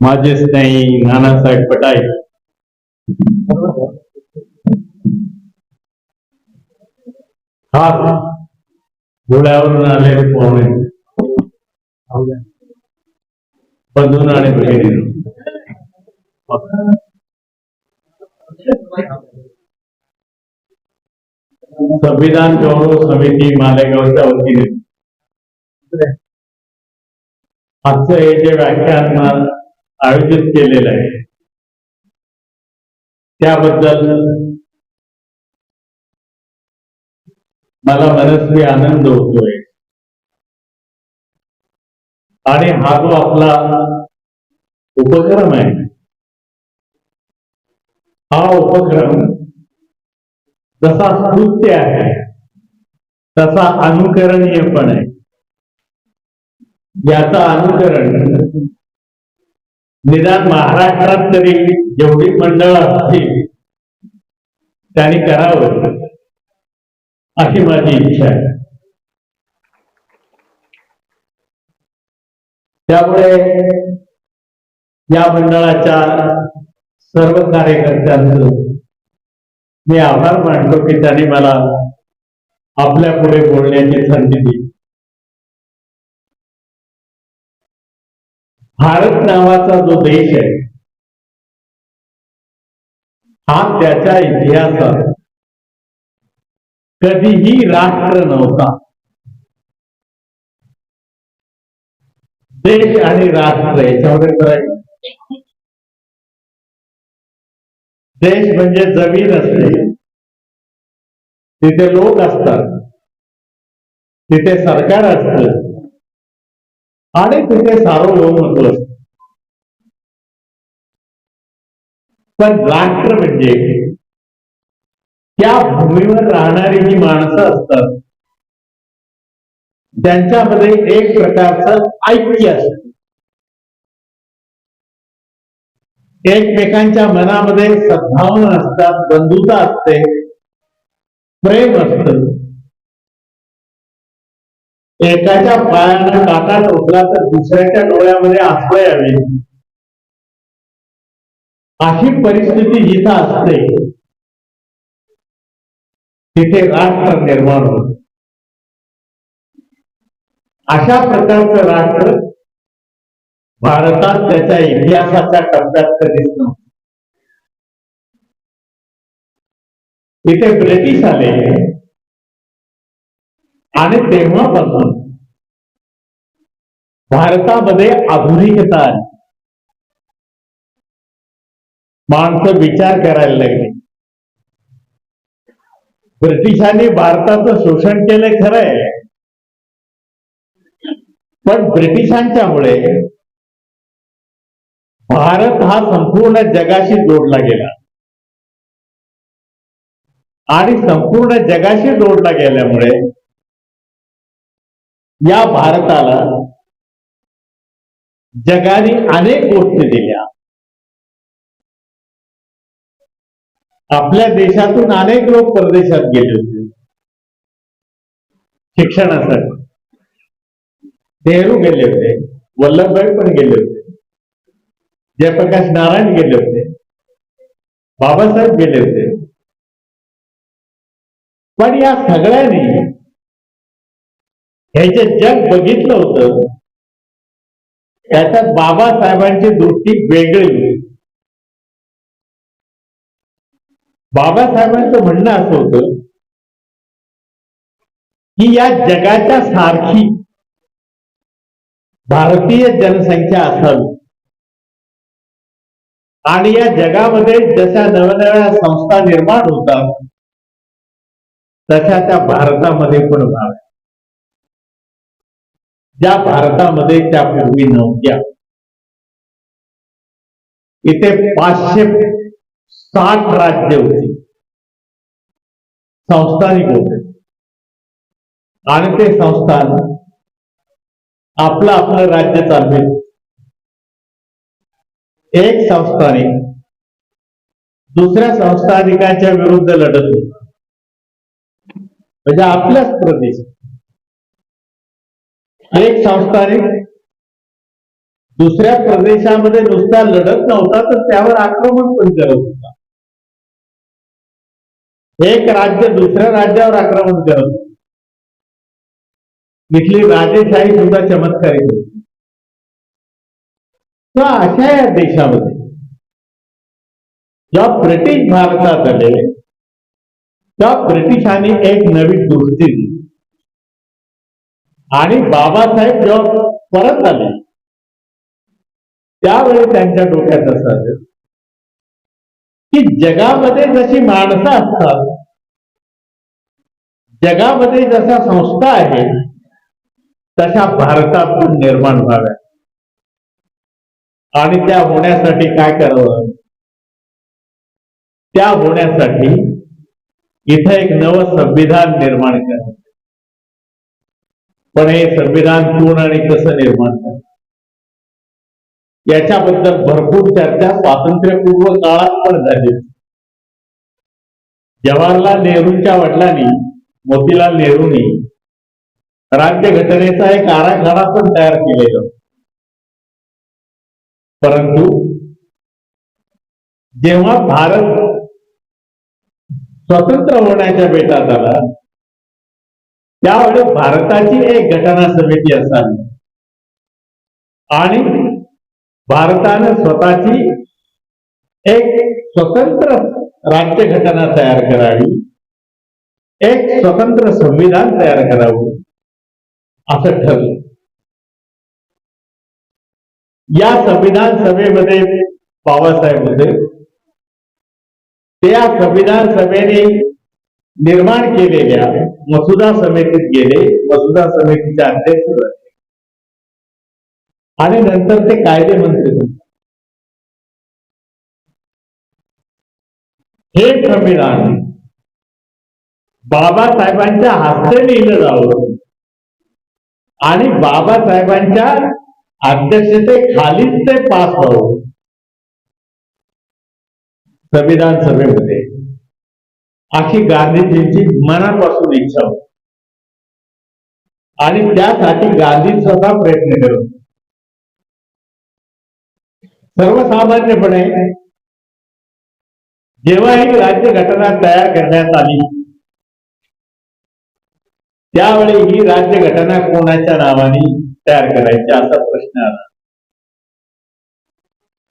माझे स्नेही नानासाहेब पटाई खास गोळ्यावरून आलेले पाहुणे बंधून आणि बहिणी संविधान गौरव समिती मालेगावच्या वतीने आजचं हे जे व्याख्यान आयोजित केलेलं आहे. त्याबद्दल मला मनस्वी आनंद होतोय. आणि हा जो आपला उपक्रम आहे हा उपक्रम जसा स्तुत्य आहे तसा अनुकरणीय पण आहे. याचं अनुकरण निदान महाराष्ट्रात तरी जेवढी मंडळ असतील त्यांनी करावं. अशी माझी इच्छा आहे. त्यामुळे या मंडळाच्या सर्व कार्यकर्त्यांचं मी आभार मानतो की त्यांनी मला आपल्या पुढे बोलण्याची संधी दिली. भारत नावाचा जो देश आहे हा त्याच्या इतिहासात कधीही राष्ट्र नव्हता. देश आणि राष्ट्र याच्यामध्ये करायचं देश म्हणजे जमीन असते. तिथे लोक असतात. तिथे सरकार असतं. आणि तिथे सार्वभौमत्व असतं पण राष्ट्र म्हणजे त्या भूमीवर राहणारी जी माणसं असतात त्यांच्यामध्ये एक प्रकारचं ऐक्य असत. एकमेकांच्या मनामध्ये सद्भावना असतात बंधुता असते प्रेम असतं. एकाच्या पायानं काटा टोचला तर दुसऱ्याच्या डोळ्यामध्ये आसवे यावे. अशी परिस्थिती जिथं असते. तिथे राष्ट्र निर्माण होत. अशा प्रकारचं राष्ट्र भारतात त्याच्या इतिहासाच्या टप्प्यात कधीच नव्हतं. इथे ब्रिटिश आले आणि तेव्हापासून भारतामध्ये आधुनिकता आली माणसं विचार करायला लागली. ब्रिटिशांनी भारताचं शोषण केलं खरंय. पण ब्रिटिशांच्यामुळे भारत हा संपूर्ण जगाशी जोडला गेला. आणि संपूर्ण जगाशी जोडला गेल्यामुळे या भारताला जगाने अनेक गोष्टी दिल्या. आपल्या देशातून अनेक लोक परदेशात गेले होते. शिक्षणासाठी. नेहरू गेले होते. वल्लभभाई पण गेले होते. जयप्रकाश नारायण गेले होते. बाबासाहेब गेले होते. पण या सगळ्यांनी ह्याचे जग बघितलं होतं. त्याच्यात बाबासाहेबांची दृष्टी वेगळी होती. बाबासाहेबांचं म्हणणं असं होतं की या जगाच्या सारखी भारतीय जनसंख्या असावी आणि या जगामध्ये जशा नवनव्या संस्था निर्माण होतात तशा त्या भारतामध्ये पण व्हाव्या ज्या भारतामध्ये त्या पूर्वी नव्हत्या. इथे पाचशे साठ राज्य होती. संस्थानिक होते. आणि ते संस्थान आपलं आपलं राज्य चालवेल एक संस्थानिक दुसऱ्या संस्थानिकांच्या विरुद्ध लढत होता. म्हणजे आपल्याच प्रदेश एक संस्थानिक दुसऱ्या प्रदेशामध्ये नुसता लढत नव्हता तर त्यावर आक्रमण पण करत होता. एक राज्य दुसऱ्या राज्यावर आक्रमण करत होतं. इथली राजेशाही सुद्धा चमत्कारी होती. तर अशा या देशामध्ये ज्या ब्रिटिश भारतात आले तेव्हा ब्रिटिशांनी एक नवी दृष्टी दिली. आणि बाबासाहेब जेव्हा परत आले त्यावेळी त्यांच्या डोक्यात असं की जगामध्ये जशी माणसं असतात जगामध्ये जशा संस्था आहेत तशा भारतात पण निर्माण व्हाव्या आणि त्या होण्यासाठी काय करावं? त्या होण्यासाठी इथं एक नवं संविधान निर्माण करावं. पण हे संविधान कोण आणि कसं निर्माण झालं? याच्याबद्दल भरपूर चर्चा स्वातंत्र्यपूर्व काळात पण झाली. जवाहरलाल नेहरूंच्या वडिलांनी मोतीलाल नेहरूंनी राज्यघटनेचा एक आराखडा पण तयार केलेला. परंतु जेव्हा भारत स्वतंत्र होण्याच्या बेटात आला त्यावेळी भारताची एक घटना समिती असावी. आणि भारतानं स्वतःची एक स्वतंत्र राज्यघटना तयार करावी. एक स्वतंत्र संविधान तयार करावं. असं ठरलं. या संविधान सभेमध्ये बाबासाहेब होते. त्या संविधान सभेने निर्माण केलेल्या मसुदा समितीत गेले. मसुदा समितीचे अध्यक्ष झाले. आणि नंतर ते कायदे मंत्री बनले हे संविधान बाबासाहेबांच्या हस्ते लिहिलं जावं. आणि बाबासाहेबांच्या अध्यक्षतेखालीच ते पास व्हावं. संविधान सभेमध्ये अशी गांधीजींची मनापासून इच्छा होती. आणि त्यासाठी गांधी स्वतः प्रयत्न करत सर्वसामान्यपणे जेव्हा ही राज्यघटना तयार करण्यात आली त्यावेळी ही राज्यघटना कोणाच्या नावाने तयार करायची असा प्रश्न आला.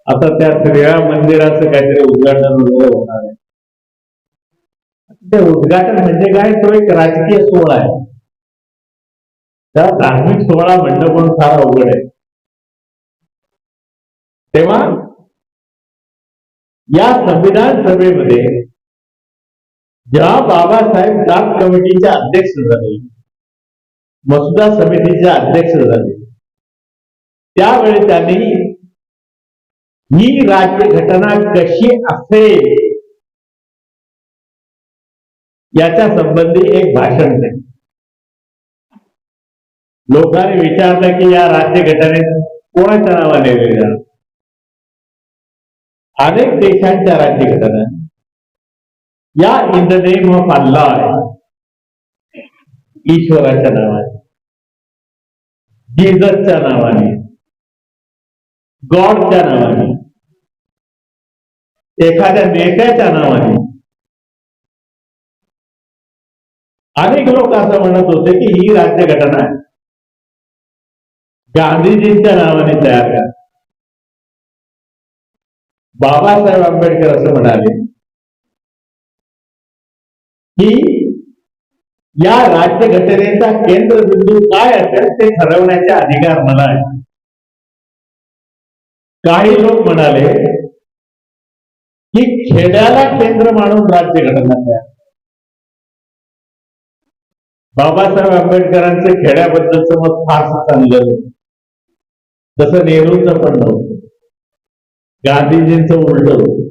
आता त्या श्रीराम मंदिराचं काहीतरी उद्घाटन वगैरे होणार आहे. ते उद्घाटन म्हणजे काय? तो एक राजकीय सोहळा आहे. त्या धार्मिक सोहळा म्हणणं पण फार अवघड आहे. तेव्हा या संविधान सभेमध्ये ज्या बाबासाहेब ड्राफ्ट कमिटीचे अध्यक्ष झाले मसुदा समितीचे अध्यक्ष झाले त्यावेळी त्यांनी ही राज्यघटना कशी असेल याच्या संबंधी एक भाषण आहे. लोकांनी विचारलं की या राज्य घटनेत कोणाच्या नावाने लिहिलं अनेक देशांच्या राज्यघटना या in the name of Allah ईश्वराच्या नावाने जीजसच्या नावाने गॉडच्या नावाने एखाद्या नेत्याच्या नावाने अनेक लोक असं म्हणत होते की ही राज्यघटना गांधीजींच्या नावाने तयार करा बाबासाहेब आंबेडकर असं म्हणाले की या राज्यघटनेचा केंद्रबिंदू काय असेल ते ठरवण्याचा अधिकार मला आहे काही लोक म्हणाले की खेड्याला केंद्र मानून राज्यघटना तयार बाबासाहेब आंबेडकरांचं खेड्याबद्दलचं मत फारसं चांगलं तसं जसं पण नव्हतं. गांधीजींचं उलट होत.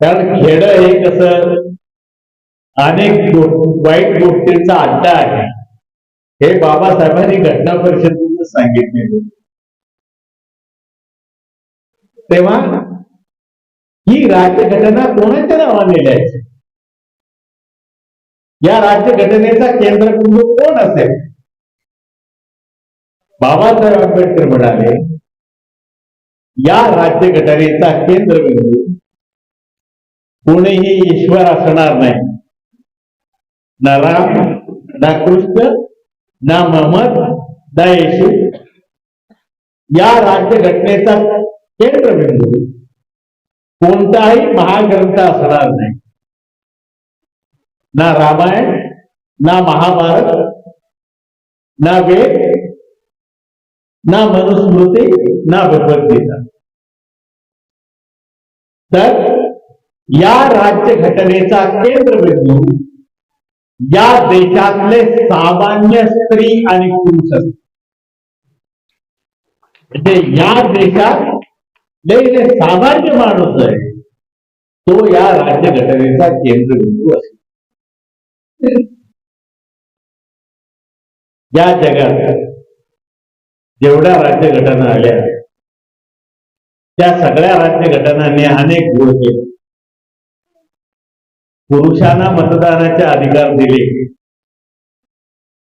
कारण खेड हे कसं अनेक वाईट गोष्टींचा अड्डा आहे. हे बाबासाहेबांनी घटना परिषदेत सांगितलेलं तेव्हा ही राज्यघटना कोणाच्या नावाने लिहायची? या राज्यघटनेचा केंद्रबिंदू कोण असेल? बाबासाहेब आंबेडकर म्हणाले या राज्यघटनेचा केंद्रबिंदू कोणीही ईश्वर असणार नाही. ना राम ना कृष्ण ना महमद ना येशू. या राज्यघटनेचा केंद्रबिंदू कोणताही महाग्रंथ असणार नाही. ना रामायण, ना महाभारत, ना वेद, ना मनुस्मृती, ना भगवद्गीता तर या राज्यघटनेचा केंद्रबिंदू या देशातले सामान्य स्त्री आणि पुरुष म्हणजे या देशात जे जे सामान्य माणूस आहे तो या राज्यघटनेचा केंद्रबिंदू असेल या जगात जेवढ्या राज्यघटना आल्या त्या सगळ्या राज्यघटनांनी अनेक गुण केले. पुरुषांना मतदानाचे अधिकार दिले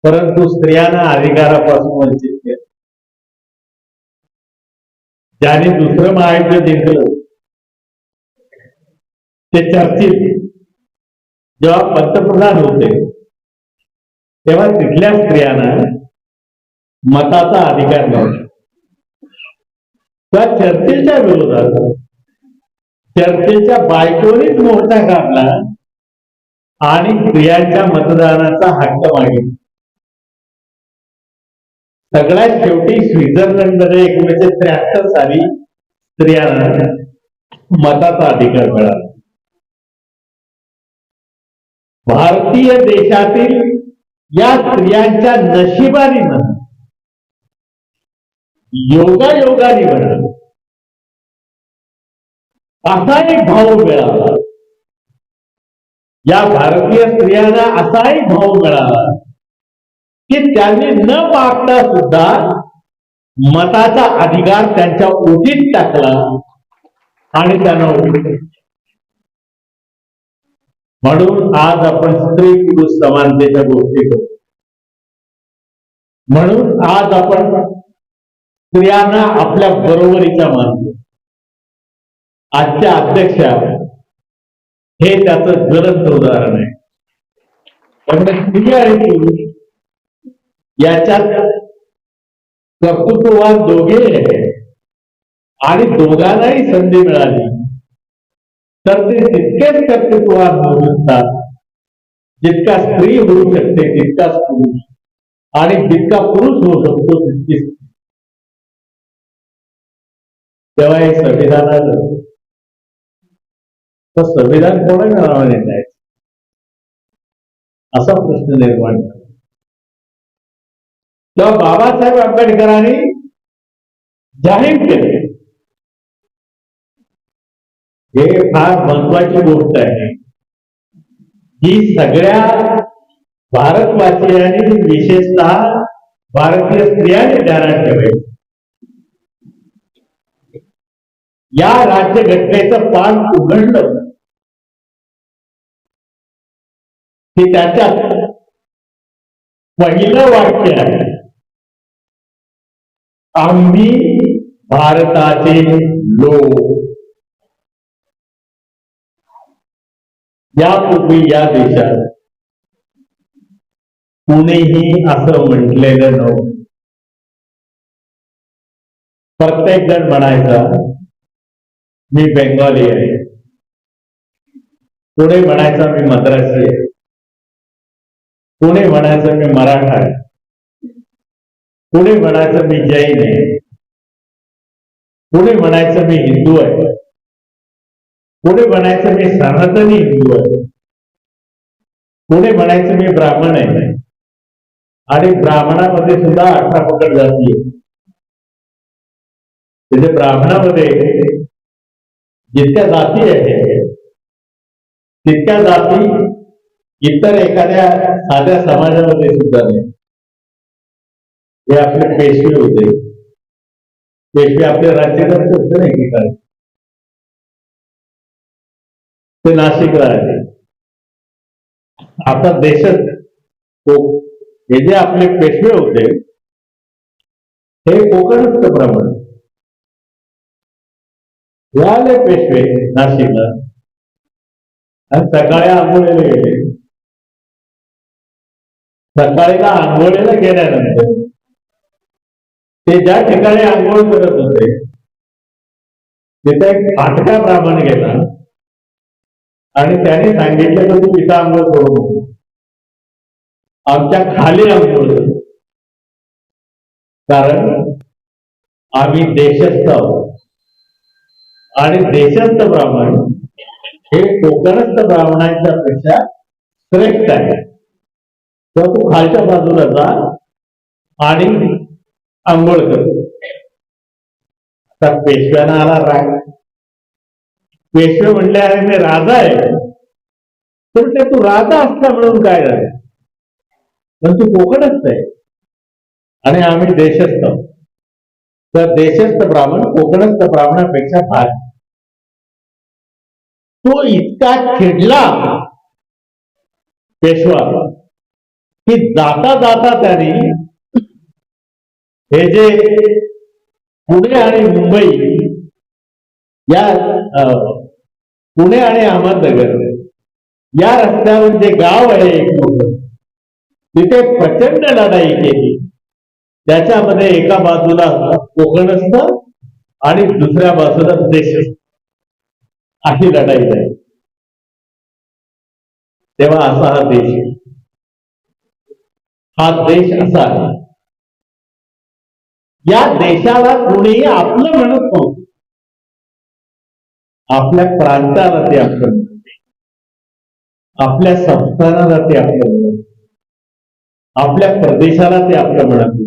परंतु स्त्रियांना अधिकारापासून वंचित केले. ज्याने दुसरं महायुद्ध जिंकलं ते चर्चित जेव्हा पंतप्रधान होते तेव्हा तिथल्या स्त्रियांना मताचा अधिकार नव्हता. त्या चर्चेच्या विरोधात चर्चेच्या बायकोनीच मोर्चा काढला आणि स्त्रियांच्या मतदानाचा हक्क मागितला. सगळ्यात शेवटी स्वित्झर्लंडमध्ये एकोणीशे त्र्याहत्तर साली स्त्रियांना मताचा अधिकार मिळाला. भारतीय देशातील या स्त्रियांच्या नशिबानीनं योगा योगाने म्हणा असा एक भाव मिळाला. या भारतीय स्त्रियांना असा एक भाव मिळाला की त्यांनी न मागता सुद्धा मताचा अधिकार त्यांच्या ओटीत टाकला आणि त्यांना म्हणून आज आपण स्त्री पुरुष समानतेच्या गोष्टी करतो म्हणून आज आपण स्त्रियांना आपल्या बरोबरीच्या मानतो आजच्या अध्यक्षा हे त्याचं गरज उदाहरण आहे. त्यामुळे स्त्री आणि पुरुष याच्यात कर्तृत्ववान दोघे आहे आणि दोघांनाही संधी मिळाली. तर ते तितकेच कर्तृत्ववान होऊ जितका स्त्री होऊ शकते तितकाच पुरुष. आणि जितका पुरुष होऊ शकतो तितकी स्त्री. तेव्हा हे संविधान आलं. तर संविधान कोणाच्या नावाने द्यायचं असा प्रश्न निर्माण झाला. तेव्हा बाबासाहेब आंबेडकरांनी जाहीर केले. हे फार महत्वाची गोष्ट आहे. ही सगळ्या भारतवासियांनी विशेषतः भारतीय स्त्रियांनी ध्यानात ठेवायची या राज्यघटनेचं पान उघडलं. की त्याच्यात पहिलं वाक्य आहे आम्ही भारताचे लोक यापूर्वी या देशात. कुणीही असं म्हटलेलं नव्हतं. प्रत्येक जण म्हणायचा मी बेंगॉली आहे. पुणे म्हणायचा मी मद्रासी आहे. पुणे म्हणायचं मी मराठा आहे. पुणे म्हणायचं मी जैन आहे. पुणे म्हणायचं मी हिंदू आहे. कोणी म्हणायचं मी सनातनी हिंदू आहे? कोणी म्हणायचं मी ब्राह्मण आहे? आणि ब्राह्मणामध्ये सुद्धा अठरा पकड जाती आहे म्हणजे ब्राह्मणामध्ये जितक्या जाती आहेत तितक्या जाती इतर एखाद्या साध्या समाजामध्ये सुद्धा नाही. हे आपले पेशवे होते. पेशवे आपले राज्यकर्ते होते ना एकेकाळी. ते नाशिकला आहे. आता देशात हे जे आपले पेशवे होते हे कोकणस्थ प्रमाण. झाले पेशवे नाशिकला. आणि सकाळी आंघोळीला गेले. सकाळीला आंघोळीला गेल्यानंतर ते ज्या ठिकाणी आंघोळ करत होते तिथे एक फाटका ब्राह्मण गेला आणि त्याने सांगितलं तर तू इथं आंघोळ करू नको. आमच्या खाली आंघोळ कर. कारण आम्ही देशस्थ आहोत. आणि देशस्थ ब्राह्मण हे कोकणस्थ ब्राह्मणांच्या पेक्षा श्रेष्ठ आहे. तर तू खालच्या बाजूला जा आणि आंघोळ कर. आता पेशव्यानं आला राग. पेशवे म्हणले अरे मी राजा आहे. तर ते तू राजा असला म्हणून काय झालं? पण तू कोकणस्थ आहे. आणि आम्ही देशस्थ. तर देशस्थ ब्राह्मण कोकणस्थ ब्राह्मणापेक्षा फार तो इतका चिडला पेशवा की जाता जाता त्यांनी हे जे पुणे आणि मुंबई या पुणे आणि अहमदनगर. या रस्त्यावर जे गाव आहे एक मोठं तिथे प्रचंड लढाई केली. त्याच्यामध्ये एका बाजूला कोकणस्थ आणि दुसऱ्या बाजूला देशस्थ अशी लढाई झाली. तेव्हा असा हा देश हा देश असा आहे. या देशाला कोणीही आपलं म्हणत नव्हतं. आपल्या प्रांताला ते आपलं आपल्या संस्थानाला ते आपलं म्हणत आपल्या प्रदेशाला ते आपलं म्हणत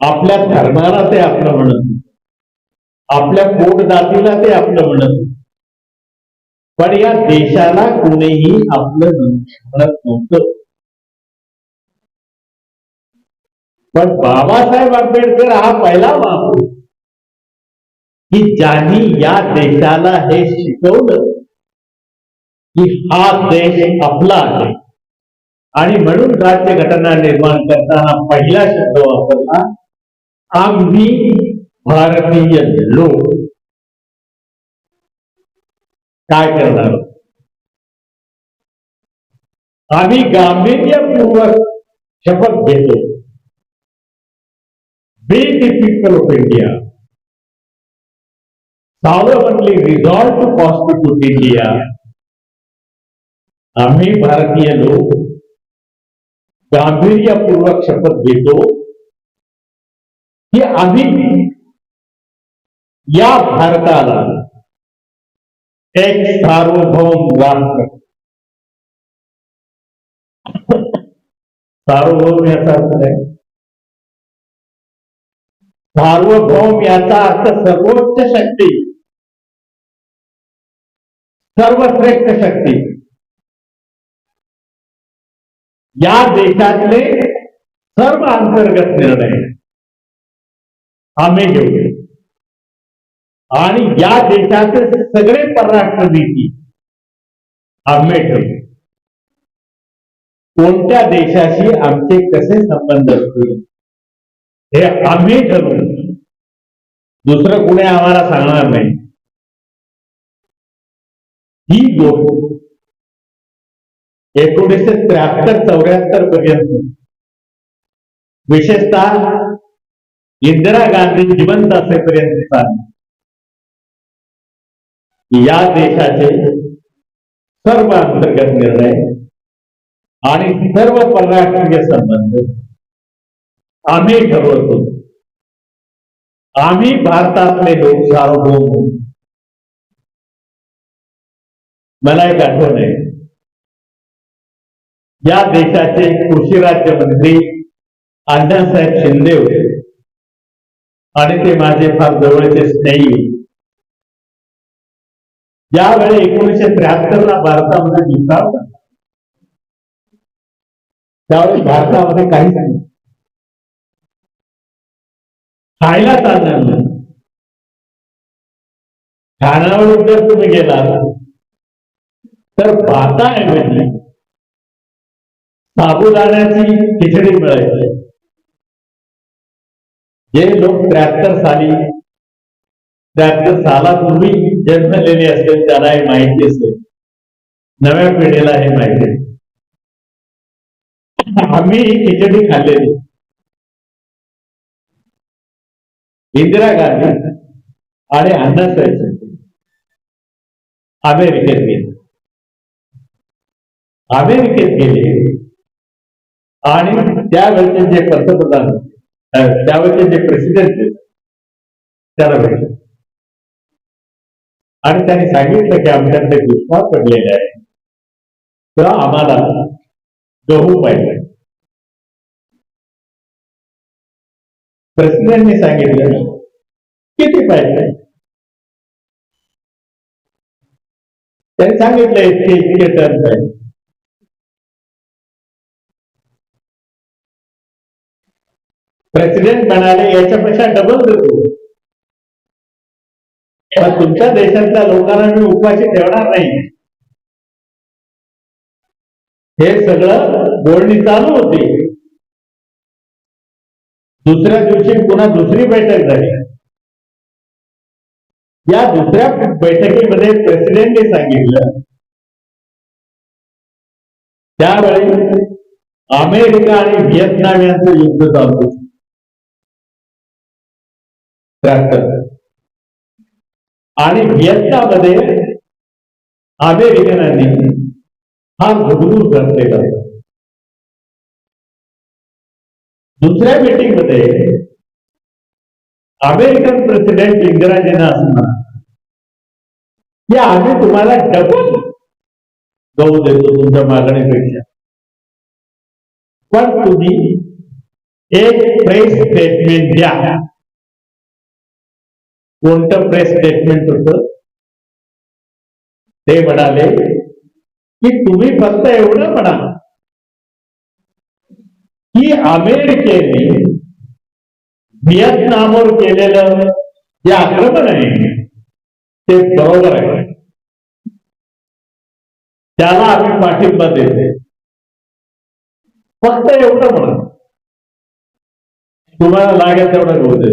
आपल्या धर्माला ते आपलं म्हणत आपल्या पोट जातीला ते आपलं म्हणत पण या देशाला कोणीही आपलं म्हणत नव्हतं. पण बाबासाहेब आंबेडकर हा पहिला महापुरुष. की ज्यांनी या देशाला हे शिकवलं की हा देश आपला आहे. आणि म्हणून राज्य घटना निर्माण करताना पहिला शब्द वापरला आम्ही भारतीय लोक काय करणार? आम्ही गांभीर्यपूर्वक शपथ घेतो. We the people of India resolve to constitute India. आम्ही भारतीय लोक गांभीर्यपूर्वक शपथ घेतो की आम्ही या भारताला एक सार्वभौम राष्ट्र सार्वभौम अर्थ काय सार्वभौम याचा अर्थ सर्वोच्च शक्ती. सर्वश्रेष्ठ शक्ती. या देशातले सर्व अंतर्गत निर्णय आम्ही घेऊ. आणि या देशाचे सगळे परराष्ट्र नीती आम्ही ठेवू. कोणत्या देशाशी आमचे कसे संबंध असतील हे आम्ही ठरवू. दुसरं कुणी आम्हाला सांगणार नाही. ही गोष्ट एकोणीसशे त्र्याहत्तर चौऱ्याहत्तर पर्यंत विशेषतः इंदिरा गांधी जिवंत असेपर्यंत चालली. या देशाचे सर्व अंतर्गत निर्णय आणि सर्व परराष्ट्रीय संबंध आम्ही ठरवतो आम्ही भारतातले लोक सार्वभौम मला एक आठवण आहे. या देशाचे कृषी राज्यमंत्री अण्णासाहेब शिंदे होते. आणि ते माझे फार जवळचे स्नेही यावेळी एकोणीशे त्र्याहत्तर ला भारतामध्ये दुष्काळ त्यावेळी भारतामध्ये काहीच नाही. खायला चालणार नाही. खाण्यावर जर तुम्ही गेलात. तर भाताऐवजी म्हणजे. साबुदाण्याची खिचडी मिळायची. जे लोक त्र्याहत्तर साली त्र्याहत्तर सालापूर्वी जन्मलेले असेल त्यांना हे माहिती असेल. नव्या पिढीला हे माहिती आम्ही ही खिचडी खाल्लेली. इंदिरा गांधी आणि अण्णासाहेब शिंदे अमेरिकेत गेले. अमेरिकेत गेले आणि त्यावेळेचे जे पंतप्रधान त्यावेळेचे जे प्रेसिडेंट त्याला भेटले. आणि त्यांनी सांगितलं की आमच्याकडे दुष्काळ पडलेले आहे. तर आम्हाला गहू पाहिजे. प्रेसिडेंटने सांगितलं. किती पाहिजे? त्यांनी सांगितलं इतके इतके टर्न पाहिजे. प्रेसिडेंट म्हणाले याच्यापेक्षा डबल देतो. पण तुमच्या देशातल्या लोकांना मी उपाशी ठेवणार नाही. हे सगळं बोलणी चालू होती. दुसऱ्या दिवशी पुन्हा दुसरी बैठक झाली. या दुसऱ्या बैठकीमध्ये प्रेसिडेंटने सांगितलं त्यावेळी अमेरिका आणि व्हिएतनाम यांचं युद्ध चालू आणि त्र्याहत्तर आणि व्हिएतनाममध्ये अमेरिकनांनी हा घुगरू घातलेला दुसऱ्या मीटिंगमध्ये अमेरिकन प्रेसिडेंट इंदिराजींना असणार की आम्ही तुम्हाला डबल गहू देतो तुमच्या मागणीपेक्षा. पण तुम्ही एक प्रेस स्टेटमेंट द्या. कोणतं प्रेस स्टेटमेंट होत? ते म्हणाले की तुम्ही फक्त एवढं म्हणा की अमेरिकेने व्हिएतनामवर केलेलं जे आक्रमण आहे ते बरोबर आहे. त्याला आम्ही पाठिंबा देते. फक्त एवढं म्हणा तुम्हाला लागेल तेवढं होते दे.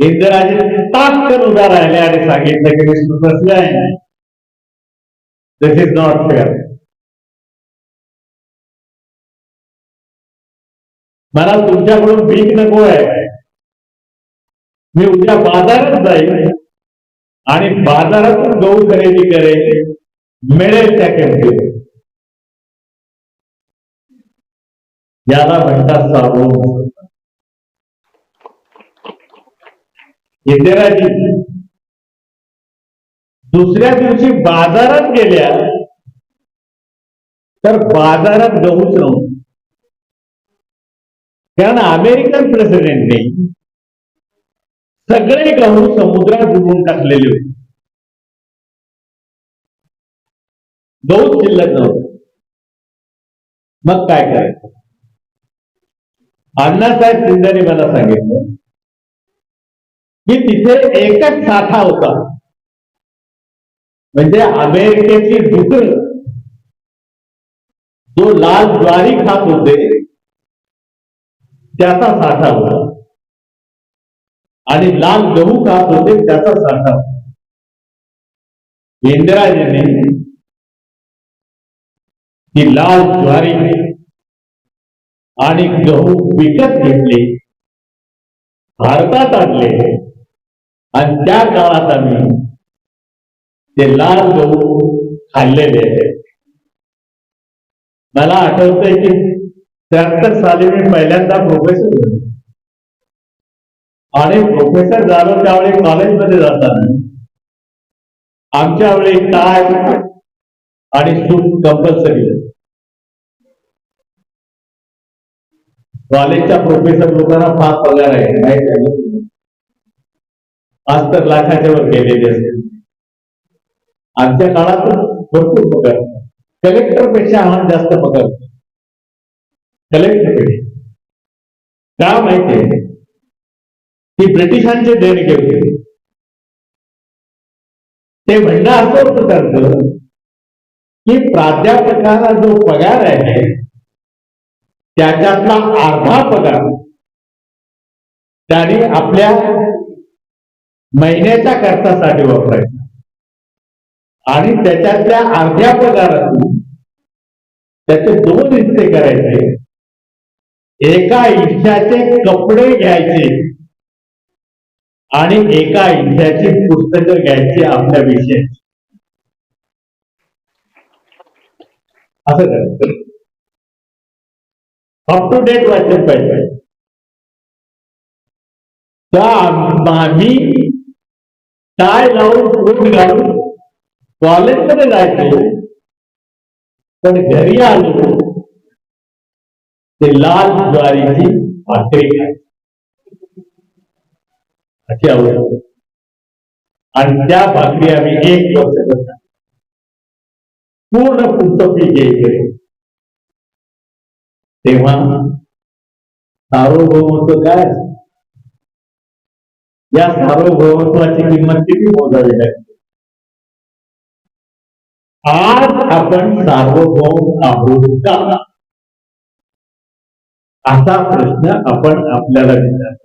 इंदिराजी तात्काळ उभ्या राहिले आणि सांगितलं की विष्णू कसले आहे दिस इज नॉट फेअर मला तुमच्याकडून भीक नको आहे. मी उद्या बाजारात जाईल आणि बाजारातून गहू खरेदी करेल मिळेल त्या किमतीत. याला म्हणतात साबून इंदिराजी दुसऱ्या दिवशी बाजारात गेल्या तर बाजारात गहूच नव्हतं. कारण अमेरिकन प्रेसिडेंटने सगळे गहू समुद्रात बुडवून टाकलेले होते. गहू शिल्लक नव्हतं मग काय करायचं? अण्णासाहेब शिंदेने मला सांगितलं की तिथे एकच साठा होता. म्हणजे अमेरिकेची डुकर. जो लाल ज्वारी खात होते त्याचा साठा होता आणि लाल गहू खात होते त्याचा साठा होता इंदिराजींनी ती लाल ज्वारी आणि गहू विकत घेतले भारतात आणले आणि त्या काळात आम्ही ते लाल गहू खाल्लेले आहेत. मला आठवतंय की त्र्याहत्तर साली मी पहिल्यांदा प्रोफेसर झालो. आणि प्रोफेसर झालो त्यावेळी कॉलेजमध्ये जाताना. आमच्या वेळी टाय आणि सूट कंपल्सरी कॉलेजच्या प्रोफेसर लोकांना फार पगार आहे नाही आज तर लाखाच्या वर गेलेले असते. आमच्या काळात भरपूर पगार. कलेक्टरपेक्षा आम्हाला जास्त पगार कलेक्टरकडे. का माहितीये ती ब्रिटिशांचे देणगे होते. ते म्हणणं असं होतं त्यांचं की प्राध्यापकाला जो पगार आहे त्याच्यातला अर्धा पगार त्याने आपल्या महिन्याच्या खर्चासाठी वापरायचा. आणि त्याच्यातल्या अर्ध्या पगारातून त्याचे दोन हिस्से करायचे एका हिश्श्याचे कपडे घ्यायचे. आणि एका हिश्श्याची पुस्तकं घ्यायची आपल्या विषयाची असं करायचं अप टू डेट वाचन पाहिजे. त्या आम्ही टाय लावून कोट घालून कॉलेजमध्ये जायचो. पण घरी आलो. ते लाल ज्वारीची भाकरी खायची त्या भाकरी आम्ही एक वर्ष पूर्ण पुढचं पीक सार्वभौमत्व काय? या सार्वभौमत्वाची किंमत आज आपण सार्वभौम आहोत का? असा प्रश्न आपण आपल्याला विचारतो.